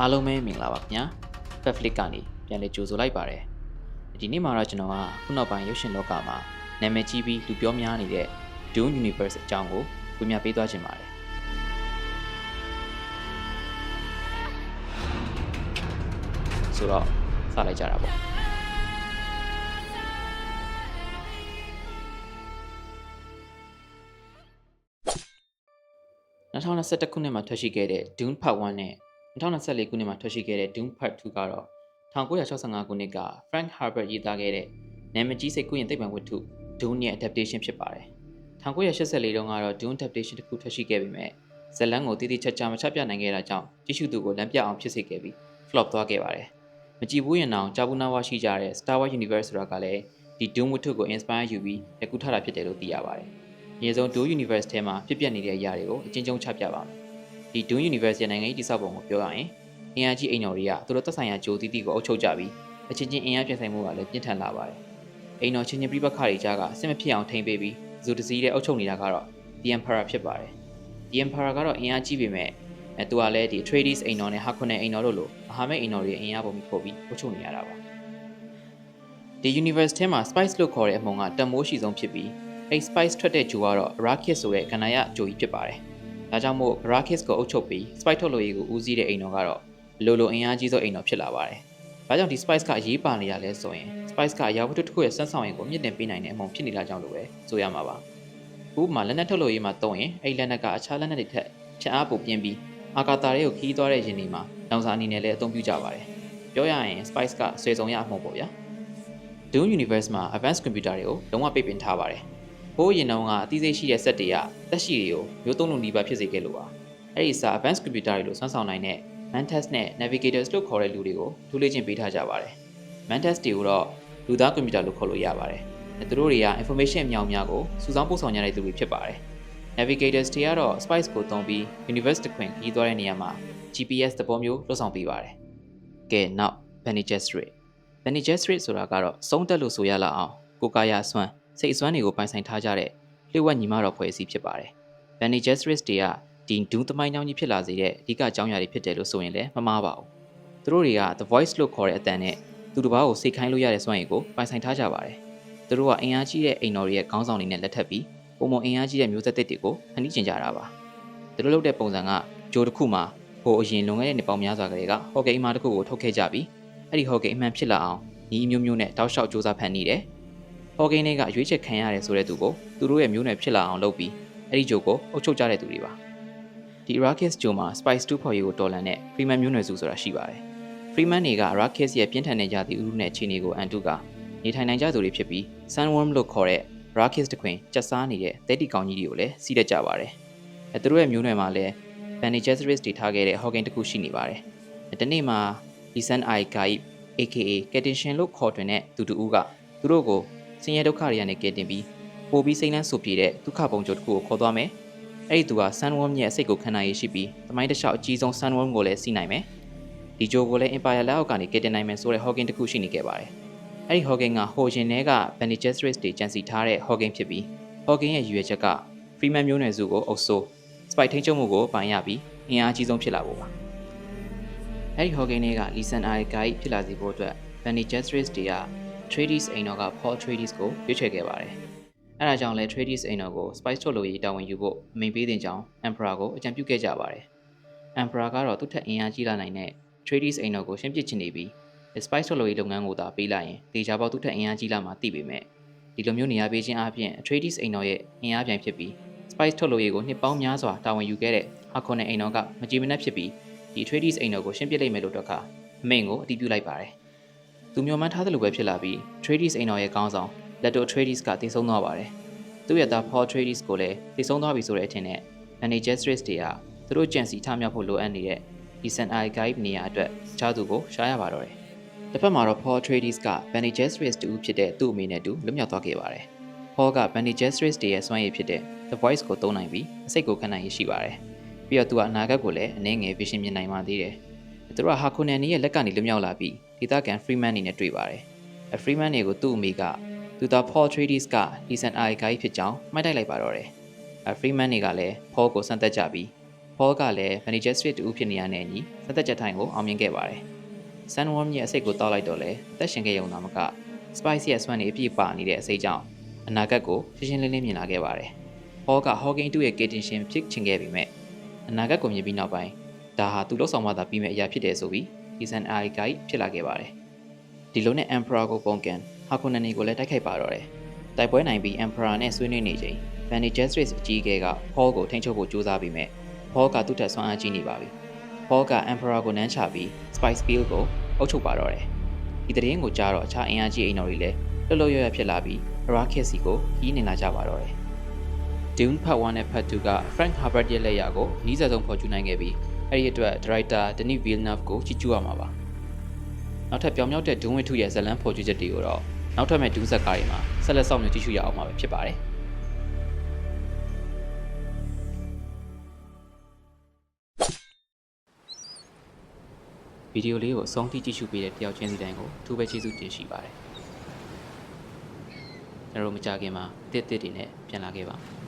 အားလုံးပဲမင်္ဂလာပါခင်ဗျာ Netflix ကနေပြန်လည်ကြိုဆိုလိုက်ပါတယ်ဒီနေ့မှာတော့ကျွန်တော်ကခုနောက်ပိုင်းရုပ်ရှင်လောကမှာနာမည်ကြီးပြီးလူပြောများနေတဲ့ Dune Universe အကြောင်းကိုပြပြပေးသွားခြင်းပါတယ်ဆိုတော့စလိုက်ကြတာပေါ့2021ခုနှစ်မှာထွက်ရှိခဲ့တဲ့ Dune Part 1နဲ့ 2024ခုနှစ်မှာထွက်ရှိခဲ့တဲ့ Dune Part 2ကတော့1965ခုနှစ်က Frank Herbert ရေးသားခဲ့တဲ့နာမည်ကြီးစိတ်ကူးရင်သိပ္ပံဝတ္ထု Dune ရဲ့ adaptation ဖြစ်ပါတယ်1984တုန်းကတော့ Dune adaptation တစ်ခုထွက်ရှိခဲ့ပေမဲ့ဇလန်ကိုတည်တည်ချာချာမချပြနိုင်ခဲ့တာကြောင့်ကြည့်ရှုသူကိုလမ်းပြအောင်ဖြစ်စေခဲ့ပြီး flop သွားခဲ့ပါတယ်မကြည့်ဘူးရင်တော့ကြာဘူးနာဝါရှိကြတဲ့ Star Wars Universe ဆိုတာကလည်းဒီ Dune ဝတ္ထုကို inspire ယူပြီးယခုထတာဖြစ်တယ်လို့သိရပါတယ်။အရင်ဆုံး Dune Universe ထဲမှာဖြစ်ပျက်နေတဲ့အရာတွေကိုအချင်းချင်းချပြပါမယ်။ ဒီ Dune Universe ရဲ့နိုင်ငံရေးတည်ဆောက်ပုံကိုပြောရရင်အင်အားကြီးအိမ်တော်တွေကသူတို့သက်ဆိုင်ရာဂျိုတီတီကိုအုပ်ချုပ်ကြပြီးအချင်းချင်းအင်အားပြင်ဆိုင်မှုကလည်းပြင်းထန်လာပါတယ်။အိမ်တော်ချင်းချင်းပြပခါတွေကြားကစစ်မဖြစ်အောင်ထိန်းပေးပြီးဇူတစည်းတဲ့အုပ်ချုပ်နေတာကတော့ The Emperor ဖြစ်ပါတယ်။ The Emperor ကတော့အင်အားကြီးပေမဲ့အဲသူကလည်းဒီ Trades အိမ်တော်နဲ့ Harkonnen အိမ်တော်တို့လိုမဟာမိတ်အိမ်တော်တွေအင်အားပုံပြီးပို့ပြီးအုပ်ချုပ်နေရတာပါ။ဒီ universe ထဲမှာ spice လို့ခေါ်တဲ့အမုံကတန်မိုးရှိဆုံးဖြစ်ပြီးအဲ spice ထွက်တဲ့ဂျိုကတော့ Arrakis ဆိုတဲ့ကဏ္ဍရဂျိုကြီးဖြစ်ပါတယ်။ ဒါကြောင့်မို့ Arrakis ကိုအုပ်ချုပ်ပြီး spice ထုတ်လို့ရေးကိုဦးစီးတဲ့အိမ်တော်ကတော့လိုလိုအင်အားကြီးဆုံးအိမ်တော်ဖြစ်လာပါတယ်။ဘာကြောင့်ဒီ spice ကအရေးပါနေရလဲဆိုရင် spice ကအရာဝတ္ထုတစ်ခုရဲ့စမ်းဆောင်ရင်ကိုမြင့်တင်ပေးနိုင်တဲ့အမုံဖြစ်နေတာကြောင့်လို့ပဲဆိုရမှာပါ။ဥပမာလက်နက်ထုတ်လို့ရေးမှာတုံးရင်အဲ့လက်နက်ကအခြားလက်နက်တွေထက်ချက်အားပိုပြင်းပြီးအာကာတာတွေကိုခီးသွားတဲ့ယင်တွေမှာနောင်စာအနေနဲ့လည်းအသုံးပြုကြပါတယ်။ပြောရရင် spice ကဆွေစုံရအမှုပေါ့ဗျာ။ Dune Universe မှာ advanced computer တွေကိုလုံးဝပိတ်ပင်ထားပါတယ်။ ဘိုးရင်တုန်းကအသိစိတ်ရှိတဲ့စက်တွေကတက်ရှိတွေကိုမျိုးသုံးလုံးနီးပါးဖြစ်စေခဲ့လို့ပါ။အဲ့ဒီစာ advanced computer တွေလို့ဆွမ်းဆောင်နိုင်တဲ့ Mantis နဲ့ Navigators လို့ခေါ်တဲ့လူတွေကိုထူးလေ့ကျင့်ပေးထားကြပါတယ်။ Mantis တွေကိုတော့လူသားကွန်ပျူတာလို့ခေါ်လို့ရပါတယ်။သူတို့တွေက information အမြောက်အများကိုစုဆောင်းပို့ဆောင်ကြတဲ့သူတွေဖြစ်ပါတယ်။ Navigators တွေကတော့ Spice ကိုသုံးပြီး Universe တစ်ခွင်ကြီးသွားတဲ့နေရာမှာ GPS သဘောမျိုးလွှတ်ဆောင်ပေးပါတယ်။ကဲနောက် Bene Gesserit Bene Gesserit ဆိုတာကတော့စုံတက်လို့ဆိုရလောက်အောင်ကိုကာယာစွမ်း စိတ်အစွမ်းတွေကိုပိုင်ဆိုင်ထားကြတဲ့လျှို့ဝှက်ညီမတော်ဖွဲ့စည်းဖြစ်ပါတယ်။ Bene Gesserit တွေကဒီဒူးသမိုင်းကြောင်းကြီးဖြစ်လာစေတဲ့အဓိကအကြောင်းအရာတွေဖြစ်တယ်လို့ဆိုရင်လည်းမမှားပါဘူး။သူတို့တွေက The Voice လို့ခေါ်တဲ့အတန်နဲ့သူတစ်ပါးကိုစိတ်ခိုင်းလို့ရတဲ့စွမ်းရည်ကိုပိုင်ဆိုင်ထားကြပါတယ်။သူတို့ကအင်အားကြီးတဲ့အိမ်တော်တွေရဲ့ခေါင်းဆောင်တွေနဲ့လက်ထပ်ပြီးပုံမအင်အားကြီးတဲ့မျိုးသက်တွေကိုဖန်တီးကျင်ကြတာပါ။သူတို့လုပ်တဲ့ပုံစံကဂျိုတစ်ခုမှာဟိုအရင်လွန်ခဲ့တဲ့နှစ်ပေါင်းများစွာကလေးကဟော်ဂိမ်းအမားတစ်ခုကိုထုတ်ခဲ့ကြပြီးအဲ့ဒီဟော်ဂိမ်းအမှန်ဖြစ်လာအောင်ညီအမျိုးမျိုးနဲ့တောက်လျှောက်စူးစမ်းဖန်တီးတယ်။ ဟော်ဂိမ်းတွေကရွေးချယ်ခံရတယ်ဆိုတဲ့သူကိုသူတို့ရဲ့မျိုးနွယ်ဖြစ်လာအောင်လုပ်ပြီးအဲ့ဒီဂျိုကိုအုပ်ချုပ်ကြတဲ့သူတွေပါ။ဒီ Arrakis ဂျိုမှာ Spice 2ဖော်ရေးကိုတော်လန်တဲ့ Freeman မျိုးနွယ်စုဆိုတာရှိပါတယ်။ Freeman တွေက Arrakis ရဲ့ပြင်းထန်တဲ့ကြသည်ဥရုနဲ့အခြေအနေကိုအန်တုကနေထိုင်နိုင်ကြသူတွေဖြစ်ပြီး Sandworm လို့ခေါ်တဲ့ Arrakis တခွင်ကျက်စားနေတဲ့တဲတီကောင်ကြီးတွေကိုလည်းစီးတတ်ကြပါတယ်။အဲသူတို့ရဲ့မျိုးနွယ်မှာလည်း Bene Gesserit တွေထားခဲ့တဲ့ Hawking တစ်ခုရှိနေပါတယ်။ဒီနေ့မှာ Lisan Ai Gaib AKA Ketintion လို့ခေါ်တွင်တဲ့သူတူကသူတို့ကို ဆင်းရဲဒုက္ခတွေကနေကယ်တင်ပြီးပို့ပြီးစိတ်လန်းဆူပြေတဲ့ဒုက္ခပုံကြိုတစ်ခုကိုခေါ်သွားမယ်။အဲ့ဒီသူက Sandworm ရဲ့စိတ်ကိုခံနိုင်ရရှိပြီးသမိုင်းတစ်လျှောက်အကြီးဆုံး Sandworm ကိုလည်းစီးနိုင်မယ်။ဒီဂျိုကိုလည်း Empire လက်အောက်ကနေကယ်တင်နိုင်မယ်ဆိုတဲ့ Hawking တစ်ခုရှိနေခဲ့ပါတယ်။အဲ့ဒီ Hawking ကဟိုရှင်ထဲက Bene Gesserit တွေကြံစီထားတဲ့ Hawking ဖြစ်ပြီး Hawking ရဲ့ရည်ရွယ်ချက်က Freeman မျိုးနွယ်စုကိုအုပ်စိုး Spike ထိန်းချုပ်မှုကိုပိုင်ရပြီးအင်အားကြီးဆုံးဖြစ်လာဖို့ပါ။အဲဒီ Hawking တွေက Lisan Ai Guide ဖြစ်လာစေဖို့အတွက် Bene Gesserit တွေက Trades အိမ်တော်က Paul Trades ကိုရွေးချယ်ခဲ့ပါတယ်။အဲဒါကြောင့်လဲ Trades အိမ်တော်ကို Spice ထုတ်လို့ရေးတာဝန်ယူဖို့အမိန်ပေးတဲ့ကြောင်း Emperor ကိုအကြံပြုခဲ့ကြပါတယ်။ Emperor ကတော့သူ့ထက်အင်အားကြီးလာနိုင်တဲ့ Trades အိမ်တော်ကိုရှင်းပစ်ချင်နေပြီး Spice ထုတ်လို့ရေးလုပ်ငန်းကိုသာပေးလိုက်ရင်ဒေချာပေါသူ့ထက်အင်အားကြီးလာမှသိပေမဲ့ဒီလိုမျိုးနေရာပေးခြင်းအပြင် Trades အိမ်တော်ရဲ့အင်အားပြိုင်ဖြစ်ပြီး Spice ထုတ်လို့ရေးကိုနှစ်ပေါင်းများစွာတာဝန်ယူခဲ့တဲ့ Harkonnen အိမ်တော်ကမကြည်မနှက်ဖြစ်ပြီးဒီ Trades အိမ်တော်ကိုရှင်းပစ်လိုက်မယ်လို့တော့ခါအမိန်ကိုအတည်ပြုလိုက်ပါတယ်။ သူမျိုးမှန်းထားသလိုပဲဖြစ်လာပြီး Trades အိမ်တော်ရဲ့ကောင်းဆောင် Leto Trades ကတည်ဆုံသွားပါတယ်။သူ့ရဲ့သား Paul Trades ကိုလည်းတည်ဆုံသွားပြီဆိုတဲ့အထင်နဲ့ Manny Gesserit တွေကသူတို့ကြံစီထမြောက်ဖို့လိုအပ်နေတဲ့ Decent Eye Guide နေရာအတွက်ချားသူကိုရှားရပါတော့တယ်။တစ်ဖက်မှာတော့ Paul Trades က Manny Gesserit တူဖြစ်တဲ့သူ့အမေနဲ့တူလွတ်မြောက်သွားခဲ့ပါတယ်။ Paul က Manny Gesserit ရဲ့စွမ်းရည်ဖြစ်တဲ့ The Voice ကိုသုံးနိုင်ပြီးအစိတ်ကိုခံနိုင်ရရှိပါတယ်။ပြီးတော့သူကအနာဂတ်ကိုလည်းအနည်းငယ် vision မြင်နိုင်ပါသေးတယ်။ သူတို့က Harkonnen ရဲ့လက်ကနေလွတ်မြောက်လာပြီးဒေသခံ Freeman တွေနဲ့တွေ့ပါတယ်။အ Freeman တွေကိုသူ့အမေကသူသား Paul Trades က Decent Eye Guide ဖြစ်ကြောင်းမှတ်တိုက်လိုက်ပါတော့တယ်။အ Freeman တွေကလည်း Paul ကိုစမ်းသပ်ကြပြီး Paul ကလည်း manager street တူဖြစ်နေရတဲ့အညီစသက်ချက်ထိုင်ကိုအောင်မြင်ခဲ့ပါတယ်။ Sunworm ရဲ့အစိတ်ကိုတောက်လိုက်တော့လေအသက်ရှင်ခဲ့ရုံသာမက Spice ရဲ့ swan တွေအပြည့်ပါနေတဲ့အစိတ်ကြောင့်အနာဂတ်ကိုရှင်းရှင်းလင်းလင်းမြင်လာခဲ့ပါတယ်။ Paul က Hawking 2ရဲ့ Katin ရှင်ဖြစ်ချင်ခဲ့ပေမဲ့အနာဂတ်ကိုမြင်ပြီးနောက်ပိုင်း ဒါဟာသူ့လောက်ဆောင်မှသာပြီးမဲ့အရာဖြစ်တယ်ဆိုပြီး Ethan Eye ကဖြစ်လာခဲ့ပါတယ်။ဒီလိုနဲ့ Emperor ကိုပုံကန် Hakunen ကိုလည်းတိုက်ခိုက်ပါတော့တယ်။တိုက်ပွဲနိုင်ပြီး Emperor နဲ့ဆွေးနွေးနေချိန် Vanny Justice အကြီးအကဲက Paul ကိုထိန်းချုပ်ဖို့ကြိုးစားပြီးမဲ့ Paul ကသူ့ထက်ဆွမ်းအားကြီးနေပါပြီ။ Paul က Emperor ကိုနမ်းချပြီး Spice Bill ကိုအုပ်ချုပ်ပါတော့တယ်။ဒီသတင်းကိုကြားတော့အခြားအင်အားကြီးအိမ်တော်တွေလည်းလှုပ်လှုပ်ရွရွဖြစ်လာပြီး Arrakis စီကိုကြီးနေလာကြပါတော့တယ်။ Dune Part 1နဲ့ Part 2က Frank Herbert ရဲ့လက်ရာကိုအနည်းဆုံးဖော်ကျူနိုင်ခဲ့ပြီးအဲ့ဒီအတွက် Director Denis Villeneuve ကိုချီးကျူးရမှာပါ။နောက်ထပ်ပြောင်မြောက်တဲ့ Dune ဝတ္ထုရဲ့ဇာတ်လမ်းဖော်ကျူချက်တွေကိုတော့နောက်ထပ်မဲ့ Dune ဇာတ်ကားတွေမှာဆက်လက်ဆောင်မြင်ကြည့်ရှုရအောင်မှာပဲဖြစ်ပါတယ်။ဗီဒီယိုလေးကိုအဆုံးထိကြည့်ရှုပေးတဲ့တယောက်ချင်းစီတိုင်းကိုအထူးပဲကျေးဇူးတင်ရှိပါတယ်ကျွန်တော်တို့မကြခင်မှာတစ်တစ်တွေနဲ့ပြန်လာခဲ့ပါမယ်